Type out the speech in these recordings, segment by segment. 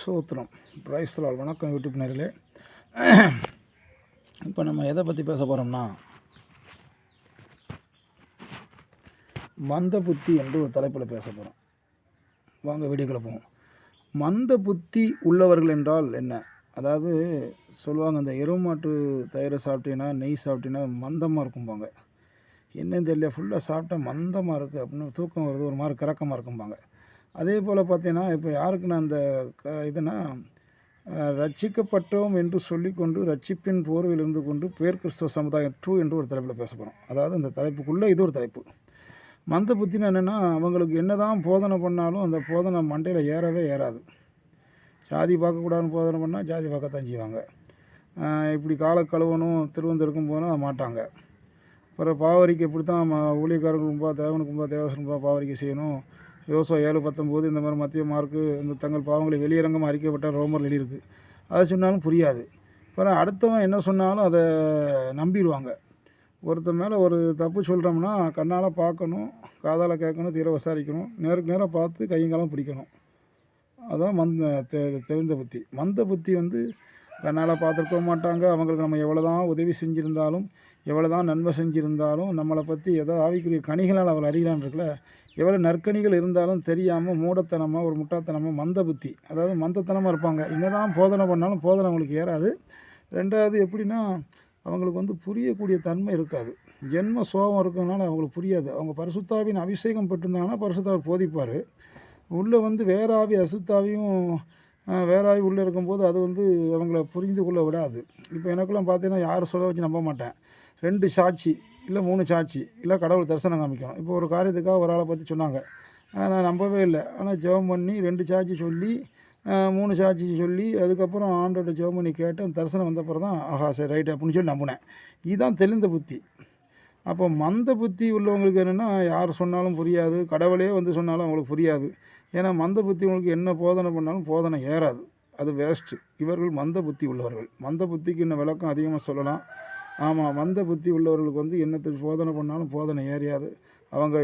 சூத்திரம். பிரைஸ்லால் வணக்கம் யூடியூப் நேர்களே. இப்போ நம்ம எதை பற்றி பேச போகிறோம்னா மந்த புத்தி என்று ஒரு தலைப்பில் பேச போகிறோம் வாங்க வீடியோ போவோம். மந்த புத்தி உள்ளவர்கள் என்றால் என்ன? அதாவது சொல்லுவாங்க இந்த எருமாட்டு தயிரை சாப்பிட்டீங்கன்னா நெய் சாப்பிட்டீங்கன்னா மந்தமாக இருக்கும்பாங்க. என்னன்னு தெரியல ஃபுல்லாக சாப்பிட்டா மந்தமாக இருக்குது அப்படின்னு தூக்கம் வருது ஒரு மாதிரி கிறக்கமாக இருக்கும்பாங்க. அதே போல் பார்த்தீங்கன்னா இப்போ யாருக்கு நான் அந்த க இதுனா ரட்சிக்கப்பட்டோம் என்று சொல்லிக்கொண்டு ரட்சிப்பின் போர்வையில் இருந்து கொண்டு பேர் கிறிஸ்தவ சமுதாயம் ட்ரூ என்று ஒரு தலைப்பில் பேச போகிறோம் அதாவது இந்த தலைப்புக்குள்ளே இது ஒரு தலைப்பு. மந்த புத்தின்னு என்னென்னா அவங்களுக்கு என்னதான் போதனை பண்ணாலும் அந்த போதனை மண்டையில் ஏறவே ஏறாது. ஜாதி பார்க்கக்கூடாதுன்னு போதனை பண்ணால் ஜாதி பார்க்கத்தான் செய்வாங்க. இப்படி காலை கழுவணும் திருவந்திருக்கும் போனால் மாட்டாங்க. அப்புறம் பாவரிக்கு இப்படி தான் ஊழியக்காரங்க கும்பா தேவனுக்கு கும்பா தேவசன் கும்பா பாவரிக்கை செய்யணும். யோசோ ஏழு பத்தொம்போது இந்த மாதிரி மத்திய மார்க்கு இந்த தங்கள் பாவங்களை வெளியரங்கம் அறிக்கப்பட்ட ரோமர் எழுதியிருக்கு. அதை சொன்னாலும் புரியாது. அப்புறம் அடுத்தவன் என்ன சொன்னாலும் அதை நம்பிடுவாங்க. ஒருத்தன் மேலே ஒரு தப்பு சொல்கிறோம்னா கண்ணால் பார்க்கணும் காதால் கேட்கணும் தீர விசாரிக்கணும் நேருக்கு நேராக பார்த்து கையங்காலம் பிடிக்கணும். அதான் மந்த தெ தெரிந்த புத்தி. மந்த புத்தி வந்து கண்ணால் பார்த்துருக்க மாட்டாங்க. அவங்களுக்கு நம்ம எவ்வளோ தான் உதவி செஞ்சுருந்தாலும் எவ்வளோ தான் நன்மை செஞ்சுருந்தாலும் நம்மளை பற்றி ஏதோ ஆவிக்குரிய கனிகளால் அவள் அறியலான் இருக்குல்ல எவ்வளோ நற்கணிகள் இருந்தாலும் தெரியாமல் மூடத்தனமாக ஒரு முட்டாத்தனமாக மந்த புத்தி. அதாவது மந்தத்தனமாக இருப்பாங்க. என்னதான் போதனை பண்ணாலும் போதனை அவங்களுக்கு ஏறாது. ரெண்டாவது எப்படின்னா அவங்களுக்கு வந்து புரியக்கூடிய தன்மை இருக்காது. ஜென்ம சோகம் இருக்கிறதுனால அவங்களுக்கு புரியாது. அவங்க பரிசுத்தாவின் அபிஷேகம் பெற்றிருந்தாங்கன்னா பரிசுத்தாவர் போதிப்பார். உள்ளே வந்து வேறாவி அசுத்தாவியும் வேறாவி உள்ளே இருக்கும்போது அது வந்து அவங்கள புரிந்து கொள்ள விடாது. இப்போ எனக்கெல்லாம் பார்த்தீங்கன்னா யாரும் சொல்ல வச்சு நம்ப மாட்டேன். ரெண்டு சாட்சி இல்லை மூணு சாட்சி இல்லை கடவுள் தரிசனம் காமிக்கணும். இப்போ ஒரு காரியத்துக்காக ஒரு ஆளை பற்றி சொன்னாங்க. நான் நம்பவே இல்லை. ஆனால் ஜெபம் பண்ணி ரெண்டு சாட்சி சொல்லி மூணு சாட்சி சொல்லி அதுக்கப்புறம் ஆண்டோட ஜெபம் பண்ணி கேட்டு அந்த தரிசனம் வந்தப்புறம் தான் ஆஹா சரி ரைட் அப்படின்னு சொல்லி நம்பினேன். இதுதான் தெளிந்த புத்தி. அப்போ மந்த புத்தி உள்ளவங்களுக்கு என்னென்னா யார் சொன்னாலும் புரியாது. கடவுளே வந்து சொன்னாலும் அவங்களுக்கு புரியாது. ஏன்னா மந்த புத்தி உங்களுக்கு என்ன போதனை பண்ணாலும் போதனை ஏறாது. அது வேஸ்ட்டு இவர்கள் மந்த புத்தி உள்ளவர்கள். மந்த புத்திக்கு இன்னும் விளக்கம் அதிகமாக சொல்லலாம். ஆமாம் மந்த புத்தி உள்ளவர்களுக்கு வந்து என்னத்தை போதனை பண்ணாலும் போதனை ஏறியாது. அவங்க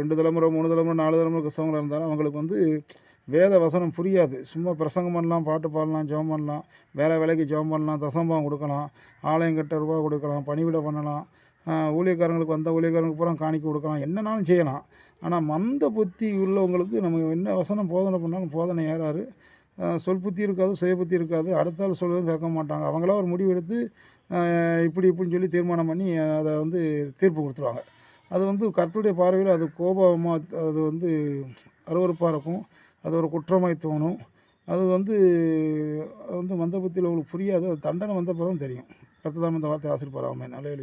ரெண்டு தலைமுறை மூணு தலைமுறை நாலு தலைமுறை கிறிஸ்தவங்களாக இருந்தாலும் அவங்களுக்கு வந்து வேத வசனம் புரியாது. சும்மா பிரசங்கம் பண்ணலாம் பாட்டு பாடலாம் ஜெபம் பண்ணலாம் வேலை வேலைக்கு ஜெபம் பண்ணலாம் தசம்பம் கொடுக்கலாம் ஆலயம் கட்ட ரூபா கொடுக்கலாம் பணிவிட பண்ணலாம். ஊழியக்காரங்களுக்கு வந்த ஊழியக்காரங்களுக்கு பூரா காணிக்க கொடுக்கலாம். என்னனாலும் செய்யலாம். ஆனால் மந்த புத்தி உள்ளவங்களுக்கு நம்ம என்ன வசனம் போதனை பண்ணாலும் போதனை ஏறாரு சொல் புத்தி இருக்காது சுய புத்தி இருக்காது. அடுத்த ஆள் சொல்வதும் கேட்க மாட்டாங்க. அவங்களா ஒரு முடிவு எடுத்து இப்படி இப்படின்னு சொல்லி தீர்மானம் பண்ணி அதை வந்து தீர்ப்பு கொடுத்துருவாங்க. அது வந்து கருத்துடைய பார்வையில் அது கோபமாக அது வந்து அருவருப்பாக இருக்கும். அது ஒரு குற்றமாய் தோணும். அது வந்து அது வந்து மந்த புத்தியில் உங்களுக்கு புரியாது. அது தண்டனை வந்த பிறகு தெரியும். கர்த்தர் தான் இந்த வார்த்தை ஆசிரியப்பார் ஆமாம் நல்ல